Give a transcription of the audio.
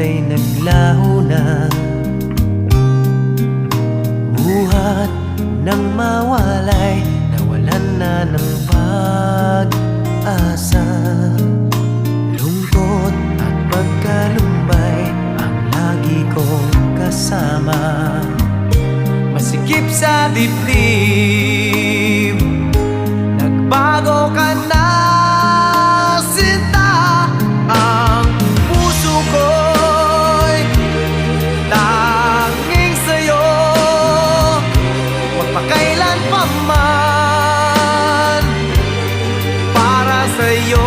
ay naglaho na. Buhat ng mawalay Nawalan na ng pag-asa. Lungkot at pagkalumbay Ang lagi kong kasama. Masikip sa dibdib. Nagbago ka na. 在游